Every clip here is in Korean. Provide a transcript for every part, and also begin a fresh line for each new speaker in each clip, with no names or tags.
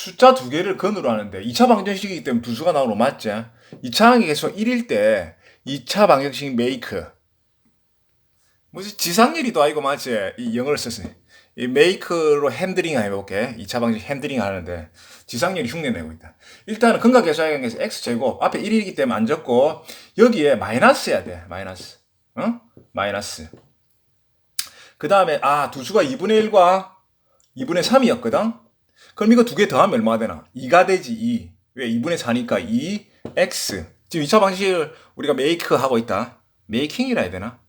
숫자 두 개를 근으로 하는데 2차 방정식이기 때문에 두 수가 나오는 거 맞지? 2차 계속 1일 때 2차 방정식 메이크 무슨 지상렬이도 아니고 맞지? 이 영어를 썼어. 이 메이크로 핸들링 해볼게. 2차 방정식 핸들링 하는데 지상렬이 흉내 내고 있다. 일단은 근각계수학에서 x제곱 앞에 1이기 때문에 안 적고 여기에 마이너스 해야 돼. 마이너스. 어? 마이너스. 그 다음에 아 두 수가 2분의 1과 2분의 3이었거든? 그럼 이거 두 개 더하면 얼마가 되나? 2가 되지 2. 왜? 2분의 4니까 2 x. 지금 2차 방식을 우리가 메이크 하고 있다. 메이킹이라 해야 되나?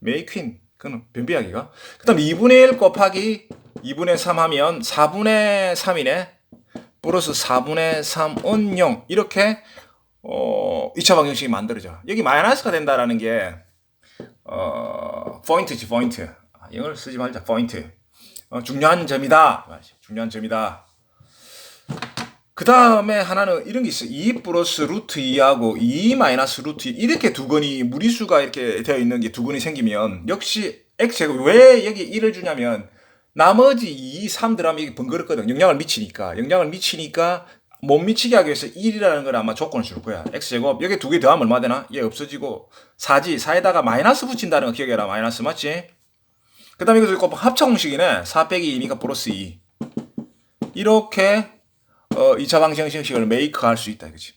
메이퀸. 그건 변비하기가. 그 다음 2분의 1 곱하기 2분의 3 하면 4분의 3이네. 플러스 4분의 3은 0. 이렇게 어 2차 방정식이 만들어져. 여기 마이너스가 된다라는 게 어, 포인트지, 포인트. 아, 영어를 쓰지 말자, 포인트. 어, 중요한 점이다. 중요한 점이다. 그 다음에 하나는 이런 게 있어. 2 플러스 루트 2하고 2 마이너스 루트 2. 이렇게 두 건이, 무리수가 이렇게 되어 있는 게 두 건이 생기면, 역시 x제곱, 왜 여기 1을 주냐면, 나머지 2, 3 들어가면 이게 번거롭거든. 영향을 미치니까. 영향을 미치니까, 못 미치게 하기 위해서 1이라는 걸 아마 조건을 줄 거야. x제곱. 여기 두 개 더하면 얼마 되나? 얘 없어지고, 4지. 4에다가 마이너스 붙인다는 거 기억해라. 마이너스 맞지? 그 다음에 이거 꼭 합차 공식이네. 4 빼기 2니까 플러스 2. 이렇게, 어, 2차 방정식을 메이크 할 수 있다. 그치?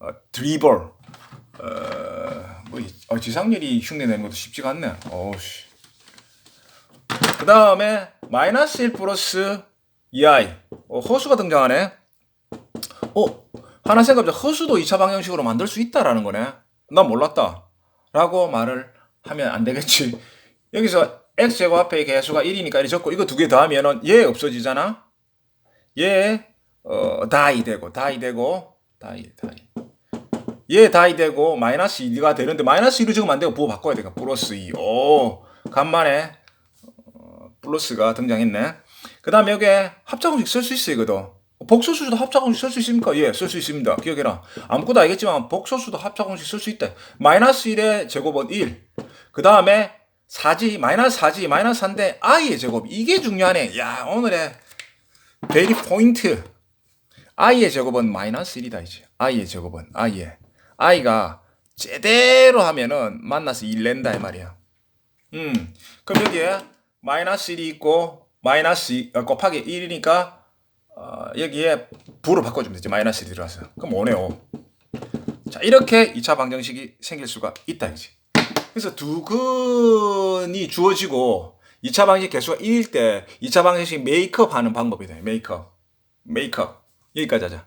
어, 드리블. 어, 뭐, 이- 어, 지상렬이 흉내 내는 것도 쉽지가 않네. 어우씨. 그 다음에, 마이너스 1 플러스 2i. 어, 허수가 등장하네. 어, 하나 생각보다 허수도 2차 방정식으로 만들 수 있다라는 거네. 난 몰랐다. 라고 말을 하면 안 되겠지. 여기서 x제곱 앞에 개수가 1이니까 이렇게 적고 이거 두 개 더하면은 얘 없어지잖아. 얘 어, 다이 되고 다이 되고 다이 다이. 얘 다이 되고 마이너스 2가 되는데 마이너스 1을 적으면 안 되고 부호 바꿔야 되니까 플러스 2. 오, 간만에 어, 플러스가 등장했네. 그 다음에 여기에 합작공식 쓸 수 있어 이거도. 복소수도 합작공식 쓸 수 있습니까? 예, 쓸 수 있습니다. 기억해라. 아무것도 알겠지만 복소수도 합작공식 쓸 수 있다. 마이너스 1의 제곱은 1. 그 다음에 4지, 마이너스 4지, 마이너스 4인데 i의 제곱. 이게 중요하네. 야, 오늘의 베리 포인트. i의 제곱은 마이너스 1이다 이제. i의 제곱은 i의. i가 제대로 하면은 만나서 1 낸다 이 말이야. 음. 그럼 여기에 마이너스 1이 있고 마이너스 2, 어, 곱하기 1이니까 어, 여기에 부로 바꿔주면 되지. 마이너스 1이 들어와서. 그럼 5네 5. 자, 이렇게 2차 방정식이 생길 수가 있다 이지. 그래서 두 근이 주어지고 2차 방정식 개수가 1일 때 2차 방정식 메이크업 하는 방법이다. 메이크업. 메이크업. 여기까지 하자.